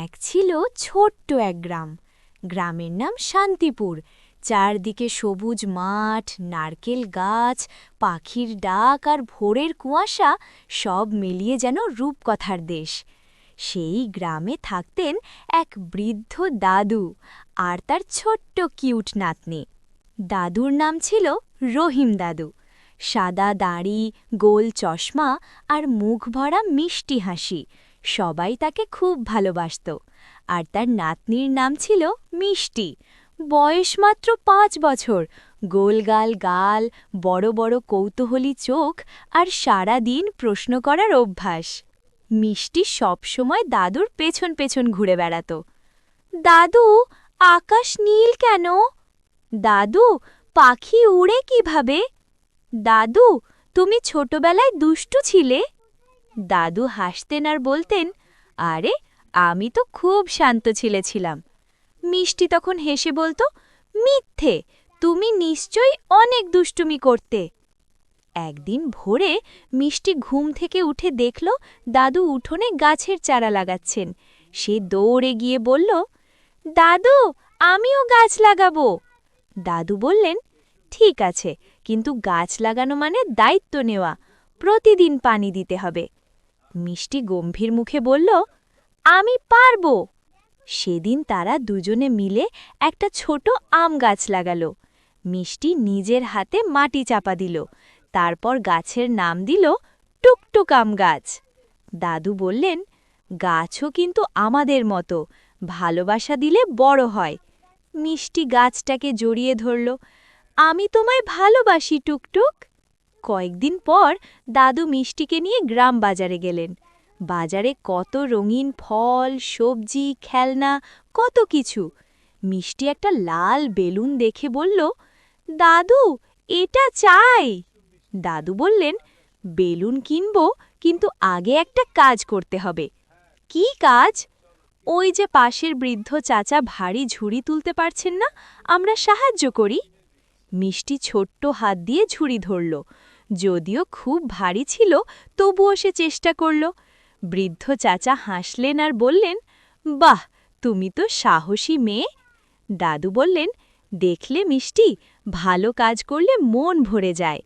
এক ছিল ছোট্ট এক গ্রাম। গ্রামের নাম শান্তিপুর। চারদিকে সবুজ মাঠ, নারকেল গাছ, পাখির ডাক আর ভোরের কুয়াশা সব মিলিয়ে যেন রূপকথার দেশ। সেই গ্রামে থাকতেন এক বৃদ্ধ দাদু আর তার ছোট্ট কিউট নাতনি। দাদুর নাম ছিল রহিম দাদু। সাদা দাড়ি, গোল চশমা আর মুখ ভরা মিষ্টি হাসি। সবাই তাকে খুব ভালোবাসত। আর তার নাতনির নাম ছিল মিষ্টি। বয়স মাত্র পাঁচ বছর। গোলগাল গাল বড় বড় কৌতূহলী চোখ আর সারা দিন প্রশ্ন করার অভ্যাস। মিষ্টি সবসময় দাদুর পেছন পেছন ঘুরে বেড়াত। দাদু, আকাশ নীল কেন? দাদু, পাখি উড়ে কীভাবে? দাদু, তুমি ছোটবেলায় দুষ্টু ছিলে? দাদু হাসতেন আর বলতেন, আরে, আমি তো খুব শান্ত ছিলে ছিলাম মিষ্টি তখন হেসে বলতো, মিথ্যে, তুমি নিশ্চয়ই অনেক দুষ্টুমি করতে। একদিন ভোরে মিষ্টি ঘুম থেকে উঠে দেখল দাদু উঠোনে গাছের চারা লাগাচ্ছেন। সে দৌড়ে গিয়ে বলল, দাদু, আমিও গাছ লাগাবো। দাদু বললেন, ঠিক আছে, কিন্তু গাছ লাগানো মানে দায়িত্ব নেওয়া। প্রতিদিন পানি দিতে হবে। মিষ্টি গম্ভীর মুখে বলল, আমি পারব। সেদিন তারা দুজনে মিলে একটা ছোট আম গাছ লাগালো। মিষ্টি নিজের হাতে মাটি চাপা দিল, তারপর গাছের নাম দিল টুকটুক আম গাছ। দাদু বললেন, গাছও কিন্তু আমাদের মতো, ভালোবাসা দিলে বড় হয়। মিষ্টি গাছটাকে জড়িয়ে ধরল, আমি তোমায় ভালোবাসি, টুকটুক। কয়েকদিন পর দাদু মিষ্টিকে নিয়ে গ্রাম বাজারে গেলেন। বাজারে কত রঙিন ফল, সবজি, খেলনা, কত কিছু। মিষ্টি একটা লাল বেলুন দেখে বলল, দাদু, এটা চাই। দাদু বললেন, বেলুন কিনব, কিন্তু আগে একটা কাজ করতে হবে। কি কাজ? ওই যে পাশের বৃদ্ধ চাচা ভারী ঝুড়ি তুলতে পারছেন না, আমরা সাহায্য করি। মিষ্টি ছোট্ট হাত দিয়ে ঝুড়ি ধরল। যদিও খুব ভারী ছিল, তবুও সে চেষ্টা করল। বৃদ্ধ চাচা হাসলেন আর বললেন, বাহ, তুমি তো সাহসী মেয়ে। দাদু বললেন, দেখলে মিষ্টি, ভালো কাজ করলে মন ভরে যায়।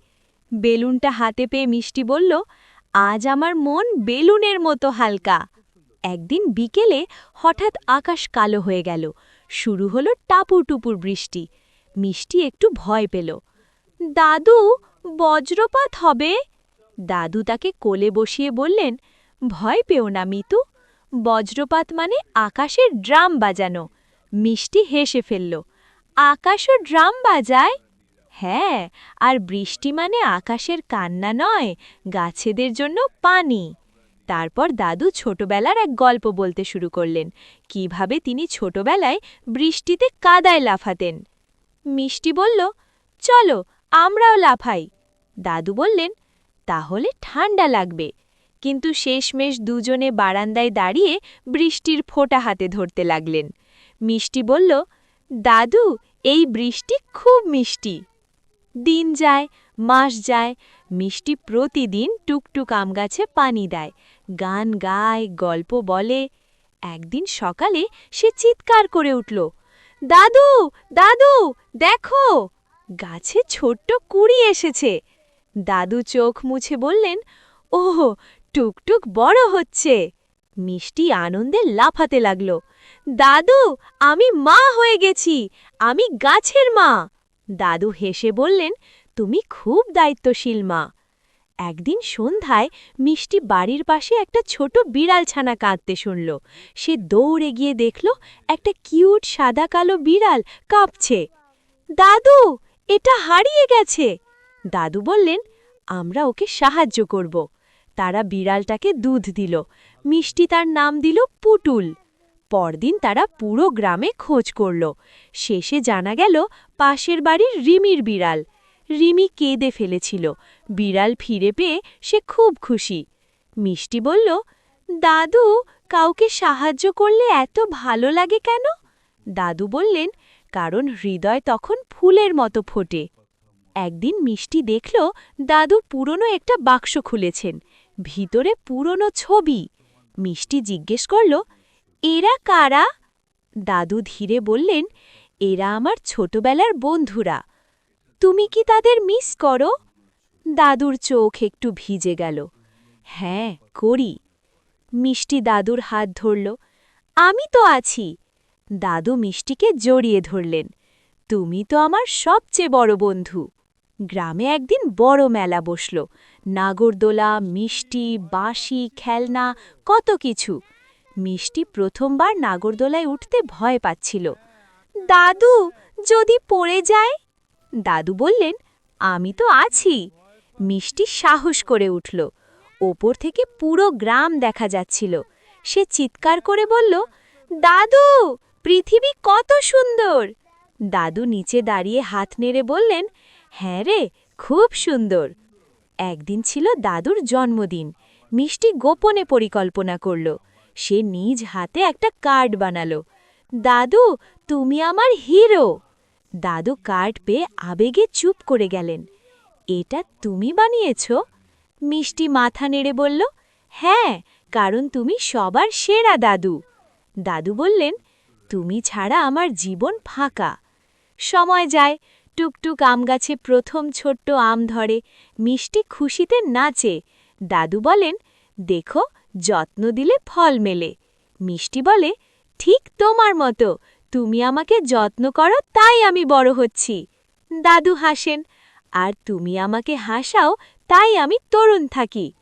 বেলুনটা হাতে পেয়ে মিষ্টি বলল, আজ আমার মন বেলুনের মতো হালকা। একদিন বিকেলে হঠাৎ আকাশ কালো হয়ে গেল, শুরু হলো টাপুর টুপুর বৃষ্টি। মিষ্টি একটু ভয় পেল। দাদু বজ্রপাত হবে? দাদু তাকে কোলে বসিয়ে বললেন, ভয় পেও না, মিতু। বজ্রপাত মানে আকাশের ড্রাম বাজানো। মিষ্টি হেসে ফেলল, আকাশও ড্রাম বাজায়? হ্যাঁ আর বৃষ্টি মানে আকাশের কান্না নয়, গাছেদের জন্য পানি। তারপর দাদু ছোটবেলার এক গল্প বলতে শুরু করলেন, কীভাবে তিনি ছোটবেলায় বৃষ্টিতে কাদায় লাফাতেন। মিষ্টি বলল, চলো, আমরাও লাফাই। দাদু বললেন, তাহলে ঠান্ডা লাগবে। কিন্তু শেষমেশ দুজনে বারান্দায় দাঁড়িয়ে বৃষ্টির ফোঁটা হাতে ধরতে লাগলেন। মিষ্টি বলল, দাদু, এই বৃষ্টি খুব মিষ্টি। দিন যায়, মাস যায়, মিষ্টি প্রতিদিন টুকটুক আম গাছে পানি দেয়, গান গায়, গল্প বলে। একদিন সকালে সে চিৎকার করে উঠল, দাদু দাদু, দেখো, গাছে ছোট্ট কুড়ি এসেছে। দাদু চোখ মুছে বললেন, ওহ, টুকটুক বড় হচ্ছে। মিষ্টি আনন্দে লাফাতে লাগল, দাদু, আমি মা হয়ে গেছি, আমি গাছের মা। দাদু হেসে বললেন, তুমি খুব দায়িত্বশীল মা। একদিন সন্ধ্যায় মিষ্টি বাড়ির পাশে একটা ছোট বিড়াল ছানা কাঁদতে শুনল। সে দৌড়ে গিয়ে দেখল, একটা কিউট সাদা কালো বিড়াল কাঁপছে। দাদু, এটা হারিয়ে গেছে। দাদু বললেন আমরা ওকে সাহায্য করব। তারা বিড়ালটাকে দুধ দিল। মিষ্টি তার নাম দিল পুটুল। পরদিন তারা পুরো গ্রামে খোঁজ করল। শেষে জানা গেল পাশের বাড়ির রিমির বিড়াল। রিমি কেঁদে ফেলেছিল। বিড়াল ফিরে পেয়ে সে খুব খুশি। মিষ্টি বলল, দাদু, কাউকে সাহায্য করলে এত ভালো লাগে কেন? দাদু বললেন, কারণ হৃদয় তখন ফুলের মতো ফোটে। একদিন মিষ্টি দেখল দাদু পুরনো একটা বাক্স খুলেছেন, ভিতরে পুরনো ছবি। মিষ্টি জিজ্ঞেস করল, এরা কারা? দাদু ধীরে বললেন, এরা আমার ছোটবেলার বন্ধুরা। তুমি কি তাদের মিস করো? দাদুর চোখ একটু ভিজে গেল। হ্যাঁ করি। মিষ্টি দাদুর হাত ধরল, আমি তো আছি। দাদু মিষ্টিকে জড়িয়ে ধরলেন, তুমি তো আমার সবচেয়ে বড় বন্ধু। গ্রামে একদিন বড় মেলা বসল। নাগরদোলা, মিষ্টি, বাঁশি, খেলনা, কত কিছু। মিষ্টি প্রথমবার নাগরদোলায় উঠতে ভয় পাচ্ছিল। দাদু, যদি পড়ে যায়? দাদু বললেন, আমি তো আছি। মিষ্টি সাহস করে উঠল। ওপর থেকে পুরো গ্রাম দেখা যাচ্ছিল। সে চিৎকার করে বলল, দাদু, পৃথিবী কত সুন্দর! দাদু নিচে দাঁড়িয়ে হাত নেড়ে বললেন হ্যাঁ রে, খুব সুন্দর। একদিন ছিল দাদুর জন্মদিন। মিষ্টি গোপনে পরিকল্পনা করল। সে নিজ হাতে একটা কার্ড বানালো। দাদু, তুমি আমার হিরো! দাদু কার্ড পেয়ে আবেগে চুপ করে গেলেন। এটা তুমি বানিয়েছ? মিষ্টি মাথা নেড়ে বলল হ্যাঁ কারণ তুমি সবার সেরা দাদু। দাদু বললেন, তুমি ছাড়া আমার জীবন ফাঁকা। সময় যায় টুকটুক আম গাছে প্রথম ছোট্ট আম ধরে, মিষ্টি খুশিতে নাচে। দাদু বলেন, দেখো, যত্ন দিলে ফল মেলে। মিষ্টি বলে, ঠিক তোমার মতো, তুমি আমাকে যত্ন করো, তাই আমি বড় হচ্ছি। দাদু হাসেন, আর তুমি আমাকে হাসাও, তাই আমি তরুণ থাকি।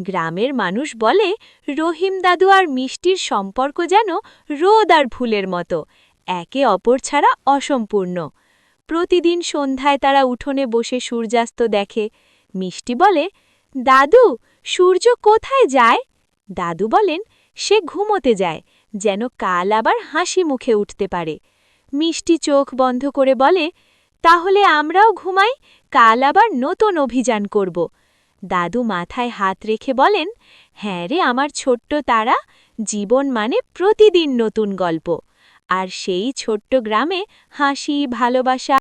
গ্রামের মানুষ বলে, রহিম দাদু আর মিষ্টির সম্পর্ক যেন রোদ আর ফুলের মতো, একে অপর ছাড়া অসম্পূর্ণ। প্রতিদিন সন্ধ্যায় তারা উঠোনে বসে সূর্যাস্ত দেখে। মিষ্টি বলে, দাদু, সূর্য কোথায় যায়? দাদু বলেন, সে ঘুমোতে যায়, যেন কাল আবার হাসি মুখে উঠতে পারে। মিষ্টি চোখ বন্ধ করে বলে, তাহলে আমরাও ঘুমাই, কাল আবার নতুন অভিযান করব। দাদু মাথায় হাত রেখে বলেন হ্যাঁ রে, আমার ছোট্ট তারা, জীবন মানে প্রতিদিন নতুন গল্প। আর সেই ছোট্ট গ্রামে হাসি, ভালোবাসা